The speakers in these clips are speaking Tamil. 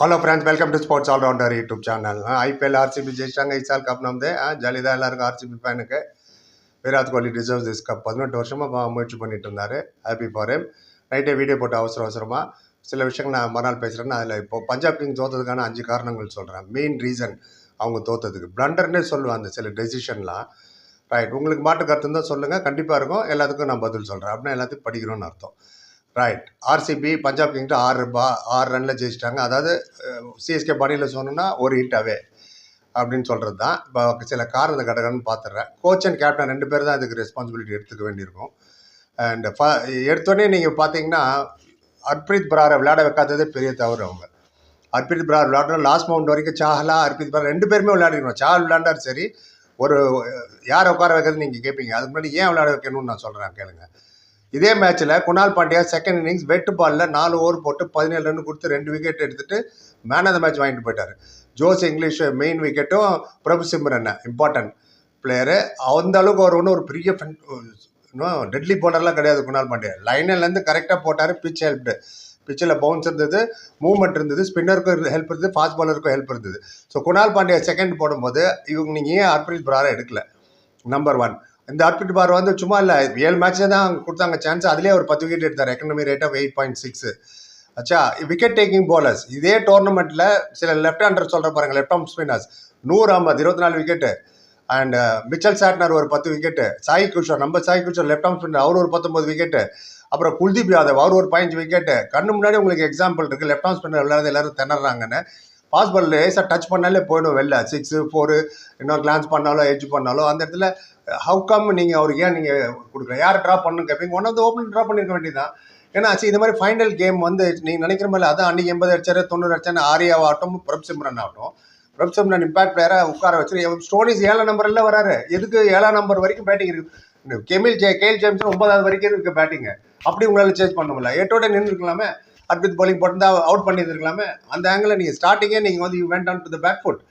Hello friends welcome to sports allrounder YouTube channel IPL RCB ஜெயிச்சாங்க இசால் கப் நம்பது. ஜாலி எல்லாருக்கும் RCB ஃபேனுக்கு Virat Kohli deserves this cup பதினெட்டு வருஷமாக முயற்சி பண்ணிட்டு இருந்தார் ஹாப்பி ஃபார் ஹிம் நைட்டே வீடியோ போட்டு அவசர அவசரமாக சில விஷயங்கள் நான் மறுநாள் பேசுகிறேன்னு அதில் இப்போ பஞ்சாப் கிங் தோற்றதுக்கான அஞ்சு காரணங்கள் சொல்கிறேன் மெயின் ரீசன் அவங்க தோற்றதுக்கு பிளண்டர்னே சொல்லுவேன் அந்த சில டெசிஷன்லாம் ரைட் உங்களுக்கு மாட்டு கருத்து தான் சொல்லுங்கள் கண்டிப்பாக இருக்கும். எல்லாத்துக்கும் நான் பதில் சொல்கிறேன் அப்படின்னா எல்லாத்துக்கும் படிக்கணும்னு அர்த்தம். ரைட் ஆர்சிபி பஞ்சாப் கிங்ஸ்ட்டு ஆறு பா ஆறு ரனில் ஜெயிச்சிட்டாங்க. அதாவது சிஎஸ்கே பாடியில் சொன்னோன்னா ஒரு ஹிட் அவே அப்படின்னு சொல்கிறது தான் இப்போ சில காரணத்தை கடகன்னு பார்த்துட்றேன் கோச் அண்ட் கேப்டன் ரெண்டு பேர் தான் இதுக்கு ரெஸ்பான்சிபிலிட்டி எடுத்துக்க வேண்டியிருக்கும். அண்ட் ஃப எடுத்தோடனே நீங்கள் பார்த்தீங்கன்னா அர்ப்ரீத் பிராரை விளையாட வைக்காததே பெரிய தவறு அவங்க. அர்ப்ரீத் பிரார் விளையாடணும். லாஸ்ட் மவுண்ட் வரைக்கும் சாஹலா அர்ப்ரீத் பிரார் ரெண்டு பேருமே விளையாடிக்கணும் சாஹல் விளையாண்டார் சரி ஒரு யாரை உட்கார வைக்கிறது நீங்கள் கேட்பீங்க அதுக்கு முன்னாடி ஏன் விளையாட வைக்கணும்னு நான் சொல்கிறேன் கேளுங்க. இதே மேட்ச்சில் குணால் பாண்டியா செகண்ட் இன்னிங்ஸ் வெட்டு பாலில் நாலு ஓவர் போட்டு பதினேழு ரன் கொடுத்து ரெண்டு விக்கெட் எடுத்துட்டு மேன் ஆஃப் த மேட்ச் வாங்கிட்டு போயிட்டார். ஜோஸ் இங்கிலீஷ் மெயின் விக்கெட்டும் பிரபு சிம்ரன் இம்பார்ட்டன்ட் பிளேயரு அந்த அளவுக்கு ஒரு ஒன்றும் ஒரு பெரிய இன்னும் டெட்லி போனர்லாம் கிடையாது குணால் பாண்டியா. லைனிலேருந்து கரெக்டாக போட்டார் பிச் ஹெல்ப்டு பிச்சில் பவுன்ஸ் இருந்தது மூவ்மெண்ட் இருந்தது ஸ்பின்னருக்கும் ஹெல்ப் இருந்தது ஃபாஸ்ட் பாலருக்கும் ஹெல்ப் இருந்தது. ஸோ குணால் பாண்டியா செகண்ட் போடும்போது இவங்க நீங்கள் ஏன் அர்ப்ரீத் பராரை எடுக்கல? நம்பர் ஒன் இந்த ஆர்பிட் பார் வந்து சும்மா இல்லை ஏழு மேட்ச்சில் தான் கொடுத்தாங்க சான்ஸ் அதுலேயே ஒரு பத்து விக்கெட் எடுத்தார். Economy rate of eight point six அச்சா விக்கெட் டேக்கிங் போலர்ஸ் இதே டோர்னமெண்ட்டில் சில லெஃப்ட் ஹேண்டர் சொல்கிற பாருங்க லெஃப்ட் ஆர்ம் ஸ்பின்னர்ஸ் நூறு ஐம்பது இருபத்தி நாலு விக்கெட்டு அண்ட் மிச்சல் சாட்னர் ஒரு பத்து விக்கெட்டு சாய் கிஷோர் நம்ம Sai Kishore left arm spinner அவர் ஒரு பத்தொம்பது விக்கெட்டு அப்புறம் குல்தீப் யாதவ் அவர் ஒரு பதினஞ்சு விக்கெட்டு கண்ணு முன்னாடி உங்களுக்கு எக்ஸாம்பிள் இருக்குது லெஃப்ட் ஆர்ம் ஸ்பின்னர் விளையாடுறது எல்லாரும் திணறாங்கன்னு. பாஸ் பால் லேசாக டச் பண்ணாலே போயிடும் வெளில. சிக்ஸு ஃபோரு இன்னும் கிளான்ஸ் பண்ணாலோ எட்ஜ் பண்ணாலோ அந்த இடத்துல ஹவு கம் நீங்கள் அவருக்கு ஏன் நீங்கள் கொடுக்குறேன் யார் ட்ரா பண்ணணும் கேட்பீங்க one of the open draw பண்ணிருக்க வேண்டியதான் ஏன்னா ஆச்சு இந்த மாதிரி ஃபைனல் கேம் வந்து நீங்கள் நினைக்கிற மாதிரி அதான் அன்றைக்கி எண்பது அடிச்சாரு தொண்ணூறு அடிச்சாரு ஆரியாவாகட்டும் பிரப் சிம்ரன் ஆகட்டும். பிரப் சிம்ரன் இம்பாக்ட் பிளேயராக உட்கார வச்சு ஸ்டோனிஸ் ஏழாம் நம்பர்ல வராரு. எதுக்கு ஏழாம் நம்பர் வரைக்கும் பேட்டிங் இருக்கு? கெமில் ஜே கேல் ஜேம்ஸ் ஒன்பதாவது வரைக்கும் இருக்குது பேட்டிங்கு அப்படி உங்களால் சேஞ்ச் பண்ண முடியல. எட்டோட நின்று இருக்கலாமே அர்பித் போலிங் போட்டிருந்தா அவுட் பண்ணியிருக்கலாமே அந்த ஆங்கிளில் நீங்கள் ஸ்டார்டிங்கே நீங்கள் வந்து you went on to the back foot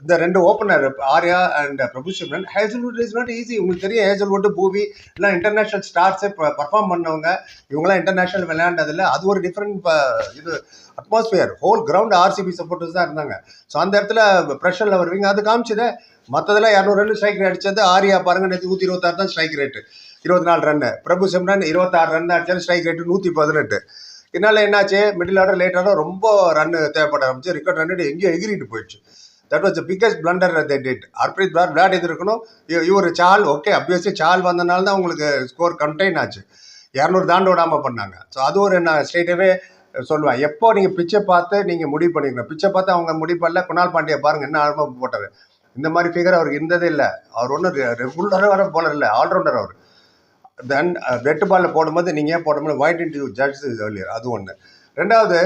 இந்த ரெண்டு opener Arya and Prabhsimran Hazlewood is not easy உங்களுக்கு தெரியும் ஹேசல்வுட் பூவி எல்லாம் இன்டர்நேஷனல் ஸ்டார்ஸே பர்ஃபார்ம் பண்ணவங்க. இவங்களாம் இன்டர்நேஷனல் விளையாண்டதில்ல. அது ஒரு டிஃப்ரெண்ட் இது atmosphere whole ground RCB supporters தான் இருந்தாங்க. ஸோ அந்த இடத்துல ப்ரெஷரில் வருவீங்க. அது காமிச்சதே. மற்றதெல்லாம் இரநூறு ரன் ஸ்ட்ரைக் ரேட் அடிச்சது. ஆர்யா பாருங்க நேற்று நூற்றி இருபத்தாறு தான் ஸ்ட்ரைக் ரேட்டு இருபத்தி நாலு ரன்னு பிரபு சிம்ரன் இருபத்தாறு ரன் அடிச்சாலும் ஸ்ட்ரைக் ரேட்டு நூற்றி பதினெட்டு. இதனால் என்னாச்சு? மிடில் ஆர்டர் லேட் ஆர்டர் ரொம்ப ரன் தேவைப்பட ஆரம்பிச்சு ரிக்கார்ட் ரன் எங்கேயோ எகிரிட்டு போயிடுச்சு. That was the biggest blunder they did Harpreet Brar விளையாடி இருக்கணும் இவர் சால் ஓகே அப்வியஸ்லி சால் வந்தனால தான் உங்களுக்கு ஸ்கோர் கண்டெயின் ஆச்சு. இரநூறு தாண்டு விடாமல் பண்ணாங்க. ஸோ அது ஒரு நான் ஸ்ட்ரெயிட்டாகவே சொல்லுவேன் எப்போ நீங்கள் பிச்சை பார்த்து நீங்கள் முடிவு பண்ணிக்கணும் பிச்சை பார்த்து அவங்க முடிவு பண்ணல. குணால் பாண்டியை பாருங்க என்ன ஆழமாக போட்டார் இந்த மாதிரி ஃபிகர் அவருக்கு இருந்ததே இல்லை. அவர் ஒன்றும் ரெகுலராக போலர் இல்லை. ஆல்ரவுண்டர் அவர். தென் வெட்டு பாலில் போடும்போது நீங்கள் ஏன் போடும்போது ஒயிட் யூ ஜட்ஜ் ஏர்லியர் அது ஒன்று ரெண்டாவது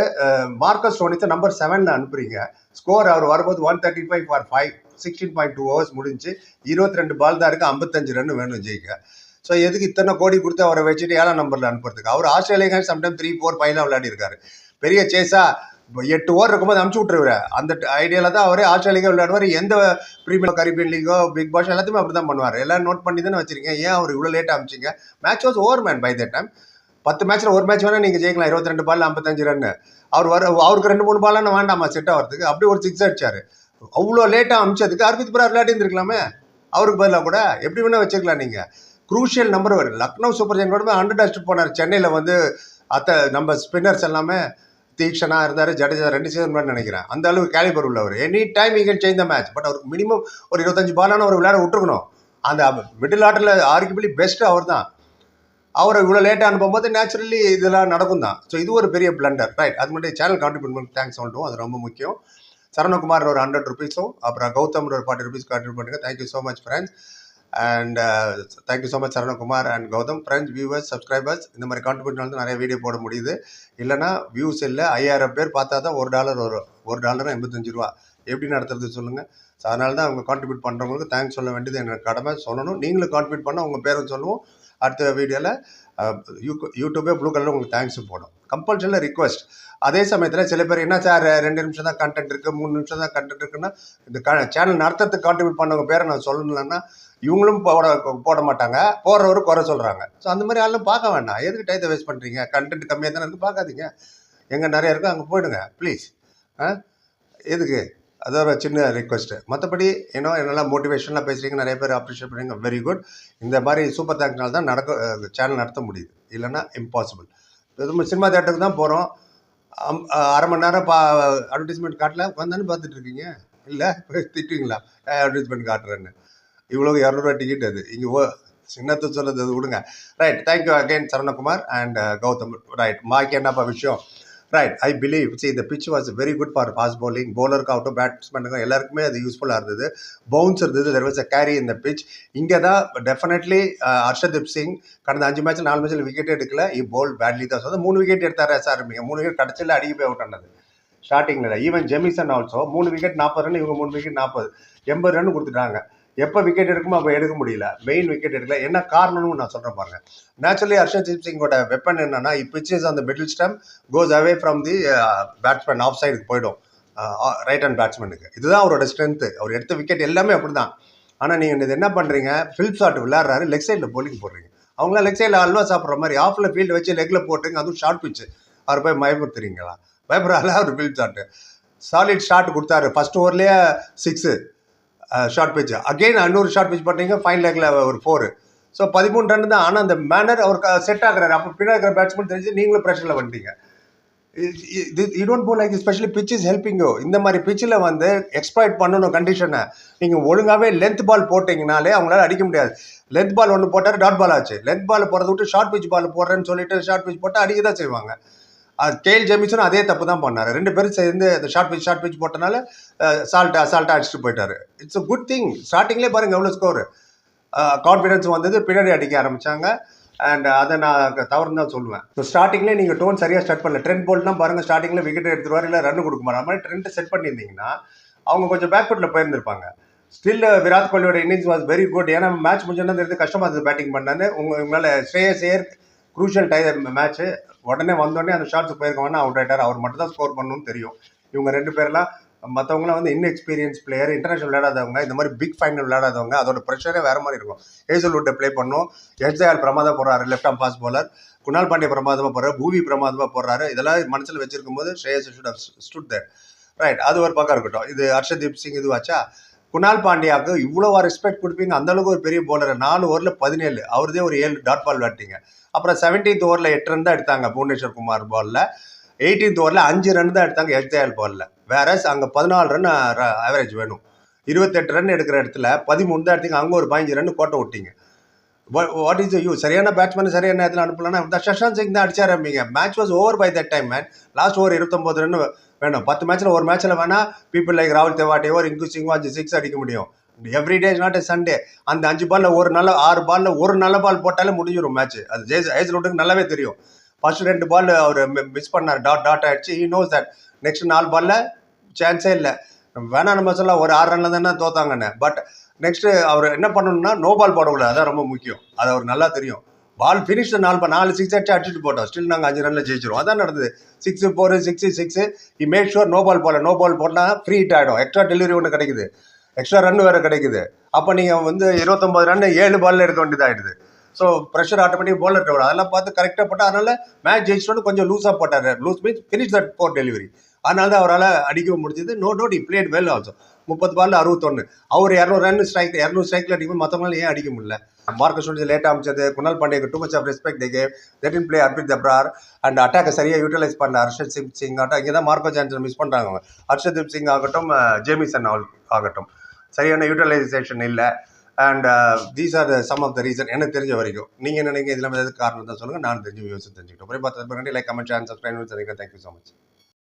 மார்க்கஸ் ஸ்டோனிஸை நம்பர் செவனில் அனுப்புறீங்க. ஸ்கோர் அவர் வரும்போது one thirty five for five sixteen point two overs முடிஞ்சு இருபத்தி ரெண்டு பால் தான் இருக்குது ஐம்பத்தஞ்சு ரன் வேணும் ஜெயிக்க. ஸோ எதுக்கு இத்தனை கோடி கொடுத்து அவரை வச்சுட்டு ஏழாம் நம்பரில் அனுப்புறதுக்கு? அவர் ஆஸ்திரேலியா சம்டைம் த்ரீ ஃபோர் ஃபைவ்லாம் விளையாடிருக்காரு. பெரிய சேஸாக எட்டு ஓவர் இருக்கும்போது அமுச்சு விட்டுருவாரு. அந்த ஐடியாவில் தான் அவரே ஆஸ்திரேலியா விளையாடுவார். எந்த ப்ரீமியர் கரீபியன் லீகோ பிக் பாஸ் எல்லாத்தையுமே அப்படி தான் பண்ணுவார். எல்லாம் நோட் பண்ணி தானே வச்சிருக்கீங்க. ஏன் அவர் இவ்வளோ லேட்டாக அமிச்சிங்க? Match was over man by the time பத்து மேட்ச்சில் ஒரு மேட்ச் வேணால் நீங்கள் ஜெயிக்கலாம். இருபத்தி ரெண்டு பால் ஐம்பத்தஞ்சு ரன் அவர் வர அவருக்கு ரெண்டு மூணு பாலான வேண்டாமா செட் ஆகிறதுக்கு அப்படி ஒரு சிக்ஸ் அடிச்சார். அவ்வளோ லேட்டாக அமிச்சதுக்கு அர்பித் புரா விளையாடி இருந்திருக்கலாமே அவருக்கு பதிலாக கூட? எப்படி வேணால் வச்சிருக்கலாம் நீங்கள் குரூஷியல் நம்பர் வரும் லக்னோ சூப்பர் ஜெயினோட ஹண்ட்ரட் அடிச்சுட்டு போனார். சென்னையில் வந்து அத்தை நம்ம ஸ்பின்னர்ஸ் எல்லாமே. தீக்ஷனா இருந்தார் ஜடேஜா ரெண்டு சீசன் நினைக்கிறேன். அந்த அளவுக்கு கேலிபர் உள்ளவர். Any time he can change the match but அவருக்கு மினிமம் ஒரு இருபத்தஞ்சு பாலான ஒரு விளையாட விட்டுருக்கணும். அந்த மிடில் ஆர்டரில் ஆர்கிபிளி பெஸ்ட்டு அவர் தான் அவரை இவ்வளோ லேட்டாக அனுப்பும்போது நேச்சுரலி இதெல்லாம் நடக்கும் தான் ஸோ இது ஒரு பெரிய பிளண்டர் ரைட் அது மட்டும் சேனல் கான்ட்ரிபியூட் பண்ணி தேங்க்ஸ் சொல்லிட்டோம் அது ரொம்ப முக்கியம். சரணகுமார் ஒரு ஹண்ட்ரட் ருபீஸும் அப்புறம் கௌதம் ஒரு ஃபார்ட்டி ருபீஸ் கான்ட்ரிபியூட் பண்ணுங்க thank you so much friends and thank you so much Saranakumar and Gautham friends viewers subscribers இந்த மாதிரி கான்ட்ரிபியூட்னால வந்து நிறைய வீடியோ போட முடியுது. இல்லைனா வியூஸ் இல்லை ஐயாயிரம் பேர் பார்த்தா தான் ஒரு டாலர் வரும். ஒரு டாலர் எண்பத்தஞ்சு ரூபா. எப்படி நடத்துறது சொல்லுங்கள் ஸோ அதனால தான் அவங்க கான்ட்ரிபியூட் பண்ணுறவங்களுக்கு தேங்க்ஸ் சொல்ல வேண்டியது எனக்கு கடமை. சொல்லணும். நீங்களும் கான்ட்ரிபியூட் பண்ணால் உங்கள் பேரும் சொல்லுவோம். அடுத்த வீடியோவில் யூ யூடியூபே ப்ளூ கலரில் உங்களுக்கு தேங்க்ஸ் போடும். கம்பல்சரியில் ரிக்வஸ்ட் அதே சமயத்தில் சில பேர் என்ன சார் ரெண்டு நிமிஷம் தான் கண்டென்ட் இருக்குது மூணு நிமிஷம் தான் கண்டென்ட் இருக்குன்னா இந்த க சேனல் நடத்துறதுக்கு கான்ட்ரிபியூட் பண்ணவங்க பேரை நான் சொல்லணும்னா இவங்களும் போட போட மாட்டாங்க. போடுறவரு குறை சொல்கிறாங்க ஸோ அந்த மாதிரி ஆளும் பார்க்க வேண்டாம். எதுக்கு டயத்தை வேஸ்ட் பண்ணுறீங்க கண்டென்ட் கம்மியாக தானே இருக்குது பார்க்காதீங்க. எங்கே நிறைய இருக்கோ அங்கே போயிடுங்க. ப்ளீஸ் ஆ எதுக்கு? அது ஒரு சின்ன ரிக்வெஸ்ட்டு மற்றபடி ஏன்னோ என்னெல்லாம் மோட்டிவேஷன்லாம் பேசுகிறீங்க நிறைய பேர் அப்ரிஷியேட் பண்ணுறீங்க வெரி குட் இந்த மாதிரி சூப்பர் தேங்க்னால தான் நடக்க சேனல் நடத்த முடியுது. இல்லைன்னா இம்பாசிபிள் சினிமா தேட்டருக்கு தான் போகிறோம் அரை மணி நேரம் பா அட்வர்டைஸ்மெண்ட் காட்டல உட்காந்தானு பார்த்துட்டு இருக்கீங்க. இல்லை திட்டுவீங்களா? அட்வர்டைஸ்மெண்ட் காட்டுறேன்னு. இவ்வளோ இரநூறுவா டிக்கெட் அது. இங்கே ஓ சின்னத்தை சொல்லுறது அது விடுங்க. Right thank you again Saranakumar and Gautham. Right Makki என்னப்பா விஷயம். ரைட் ஐ பிலீவ் சி இந்த pitch was very good for fast bowling bowler ஆகட்டும் பேட்ஸ்மேனுக்கும் எல்லாருக்குமே அது யூஸ்ஃபுல்லாக இருந்தது. பவுன்ஸ் இருந்தது. தெர் வாஸ் அ கேரி இந்த பிச் இங்கே தான் டெஃபினெட்லி ஹர்ஷதீப் சிங் கடந்த அஞ்சு மேட்ச் நாலு மேட்ச்சில் விக்கெட் எடுக்கல. இ போல் பேட்லி தான். சொல்லுது மூணு விக்கெட் எடுத்தார் சார் மூணு விக்கெட் கடைசியில் அடிக்க போய் அவுட் ஆனது ஸ்டார்டிங்கில் ஈவன் ஜெமிசன் ஆல்சோ மூணு விக்கெட் நாற்பது ரன் இவங்க மூணு விக்கெட் நாற்பது எண்பது ரன் கொடுத்துட்டாங்க. எப்போ விக்கெட் எடுக்குமோ அப்போ எடுக்க முடியல. மெயின் விக்கெட் எடுக்கல. என்ன காரணம்னு நான் சொல்கிறேன் பாருங்க. நேச்சுரலி ஹர்ஷதீப் சிங்கோட வெப்பன் என்னன்னா பிச்சஸ் அந்த middle stump goes away from the batsman off சைடுக்கு போயிடும். ரைட் ஹேண்ட் பேட்ஸ்மேனுக்கு இதுதான் அவரோட ஸ்ட்ரென்த்து அவர் எடுத்த விக்கெட் எல்லாமே அப்படி தான் ஆனால் நீங்கள் இது என்ன பண்ணுறீங்க ஃபில்ப் ஷாட் விளையாடுறாரு லெக் சைடில் போலிங் போடுறீங்க. அவங்களாம் லெக் சைடில் அல்வா சாப்பிட்ற மாதிரி ஆஃபில் ஃபீல்டு வச்சு லெக்கில் போட்டுங்க அதுவும் ஷார்ட் பிச்சு அவர் போய் பயப்படுத்துறீங்களா? பயப்படுறால அவர் ஃபீல்ட் ஷாட்டு சாலிட் ஷாட் கொடுத்தாரு. ஃபர்ஸ்ட் ஓவர்லேயே சிக்ஸு ஷார்ட் பிச் அகெயின் இன்னொரு ஷார்ட் பிச் பண்ணீங்க ஃபைன் லெக்கில் ஒரு ஃபோர் ஸோ பதிமூணு ரன் தான். ஆனால் அந்த மேனர் அவர் செட் ஆகிறாரு. அப்போ பின்னாடி இருக்கிற பேட்ஸ்மேன் தெரிஞ்சு நீங்களும் ப்ரெஷரில் வந்துட்டீங்க. You don't bowl like especially pitch is helping you இந்த மாதிரி பிச்சில் வந்து எக்ஸ்ப்ளாய்ட் பண்ணணும் கண்டிஷனை நீங்கள் ஒழுங்காகவே லென்த் பால் போட்டிங்கனாலே அவங்களால அடிக்க முடியாது. லென்த் பால் ஒன்று போட்டார் டாட் பால் ஆச்சு. லென்த் பால் போகிறத விட்டு ஷார்ட் பிச் பால் போடுறேன்னு சொல்லிட்டு ஷார்ட் பிச் போட்டால் அடிக்க தான் செய்வாங்க. அது கேல் ஜெமிசனும் அதே தப்பு தான் பண்ணார். ரெண்டு பேரும் சேர்ந்து அந்த ஷார்ட் பிச் ஷார்ட் பிச் போட்டனால சால்ட் அசால்ட்டாக அடிச்சுட்டு போயிட்டாரு. இட்ஸ் அ குட் திங் ஸ்டார்டிங்லேயே பாருங்கள் எவ்வளோ ஸ்கோர் கான்ஃபிடன்ஸ் வந்தது பின்னாடி அடிக்க ஆரம்பித்தாங்க அண்ட் அதை நான் தவறுன்னு தான் சொல்லுவேன். ஸோ ஸ்டார்டிங்லேயே நீங்கள் டோன் சரியாக ஸ்டார்ட் பண்ணல. ட்ரெண்ட் போல்ட்லாம் பாருங்கள் ஸ்டார்டிங்கில் விக்கெட் எடுத்துருவார் இல்லை ரன் கொடுக்க மாட்டார். மாதிரி ட்ரெண்ட் செட் பண்ணியிருந்தீங்கன்னா அவங்க கொஞ்சம் பேக்வர்டில் போயிருந்திருப்பாங்க. ஸ்டில் விராட் கோலியோட இன்னிங்ஸ் வாஸ் வெரி குட் ஏன்னா மேட்ச் முடிஞ்சோன்னா தெரிஞ்சு கஷ்டமாக இருந்தது பேட்டிங் பண்ணான்னு. உங்க உங்களால் Shreyas Iyer crucial tie match உடனே வந்தோடனே அந்த ஷார்ட்ஸ் போயிருக்கவொன்னே அவுட் ஆயிட்டார். அவர் மட்டும் தான் ஸ்கோர் பண்ணணும்னு தெரியும். இவங்க ரெண்டு பேர்லாம் மற்றவங்களாம் வந்து இன்எக்ஸ்பீரியன்ஸ் பிளேயர் இன்டர்நேஷனல் விளையாடாதவங்க இந்த மாதிரி பிக் ஃபைனல் விளையாடாதவங்க அதோட ப்ரெஷரே வேறு மாதிரி இருக்கும். ஹேசல்வுட்டை ப்ளே பண்ணும். எஸ்ஜேஆர் பிரமாதம் போடுறாரு லெஃப்ட் ஆம் பாஸ் பாலர் குணால் பாண்டிய பிரமாதமாக போடுறாரு பூவி பிரமாதமாக போடுறாரு. இதெல்லாம் மனசில் வச்சிருக்கும் போது Shreyas should stood that right அது ஒரு பக்கம் இருக்கட்டும். இது ஹர்ஷதீப் சிங் இதுவாச்சா குணால் பாண்டியாவுக்கு இவ்வளோ ரெஸ்பெக்ட் கொடுப்பீங்க. அந்த அளவுக்கு ஒரு பெரிய போலர் நாலு ஓவரில் பதினேழு. அவர்தே ஒரு ஏழு டாட் பால் விளாட்டிங்க அப்புறம் செவன்டீன்த் ஓவரில் எட்டு ரன் தான் எடுத்தாங்க புவனேஸ்வர் குமார் பாலில் எயிட்டீன்த் ஓவரில் அஞ்சு ரன் தான் எடுத்தாங்க எஸ்ஜேஎல் பாலில் வேற அங்கே பதினாலு ரன் ஆவரேஜ் வேணும். இருபத்தெட்டு ரன் எடுக்கிற இடத்துல பதிமூணு தான் எடுத்தீங்க. அங்கே ஒரு பதினஞ்சு ரன் கோட்டை விட்டீங்க. வாட் இஸ் யூ சரியான பேட்ஸ்மேன் சரியான நேரத்தில் அனுப்பலன்னா இந்த சஷாந்த் சிங் தான் அடிச்சாரம்பிங்க match was over by that time man last over இருபத்தொம்பது ரன் வேணும். பத்து மேட்ச்சில் ஒரு மேட்ச்சில் வேணால் பீப்புள் லைக் ராகுல் தெவாட்டியோ ரிங்கு சிங்கோ அஞ்சு சிக்ஸ் அடிக்க முடியும். Every day not a Sunday அந்த அஞ்சு பால்ல ஒரு நல்ல ஆறு பால்ல ஒரு நல்ல பால் போட்டாலே முடிஞ்சிடும் மேட்ச் அது ஜெய்ஸ் ஏஜ்லோட்டுக்கு நல்லாவே தெரியும். ஃபர்ஸ்ட் ரெண்டு பால் அவர் மிஸ் பண்ணார். டாட் டாட் ஆயிடுச்சு. ஹி நோஸ் தட் நெக்ஸ்ட் நாலு பால்ல சான்ஸே இல்லை. வேணாம் நம்ம சொல்லலாம் ஒரு ஆறு ரன்ல தானே தோத்தாங்கன்னு. பட் நெக்ஸ்ட் அவர் என்ன பண்ணணும்னா நோ பால் போடக்கூடாது. அதான் ரொம்ப முக்கியம். அது அவர் நல்லா தெரியும். பால் ஃபினிஷ் நாலு பா நாலு சிக்ஸ் அடிச்சு அடிச்சுட்டு போட்டோம். ஸ்டில் நாங்கள் அஞ்சு ரன்ல ஜெயிச்சிருவோம். அதான் நடந்தது. Six four six six I make sure no ball போல நோ பால் போட்டால் ஃப்ரீ ஹிட் ஆகிடும் எக்ஸ்ட்ரா டெலிவரி ஒன்று கிடைக்குது. எக்ஸ்ட்ரா ரன் வேறு கிடைக்குது. அப்போ நீங்கள் வந்து இருபத்தொம்பது ரன் ஏழு பால்ல எடுக்க வேண்டியதாகிடுது ஸோ ப்ரெஷர் ஆட்டோமேட்டிக் போலர் வரும். அதெல்லாம் பார்த்து கரெக்டாக போட்டால் அதனால் மேட்ச் ஜெயிச்சிட்டோன்னு கொஞ்சம் லூஸாக போட்டார். Loose means finish that poor delivery அதனால தான் அவரால் அடிக்க முடிஞ்சது. No doubt I played well also முப்பது பால்ல அறுபத்தொன்று அவர் இரநூறு ரன் ஸ்ட்ரைக் இரநூறு ஸ்ட்ரைக்கில் அடிக்கும் மற்றவங்களால ஏன் அடிக்க முடியல? மார்க்கஸ் கொஞ்சம் லேட்டாக அமைச்சது Kunal பாண்டியக்கு too much of respect the game that in play Arpit தப்ரார் and அட்டாக்கை சரியாக யூட்டிலைஸ் பண்ணல. ஹர்ஷத் சிங் சிங் ஆகட்டும் இங்கே தான் மார்க்கோ சான்சன் மிஸ் பண்ணுறாங்க அவங்க. ஹர்ஷதீப் சிங் ஆகட்டும் ஜேமிசன் ஆகட்டும். சரியான யூட்டிலைசேஷன் இல்லை. And these are some of the reason எனக்கு தெரிஞ்ச வரைக்கும் நீங்கள் என்ன நினைக்கிறீங்க? இதெல்லாம் ஏதாவது காரணம் தான் சொல்லுங்கள் நான் தெரிஞ்சு யோசிச்சு தெரிஞ்சுக்கிட்டோம். அப்புறம் பார்த்து like comment channel subscribe thank you so much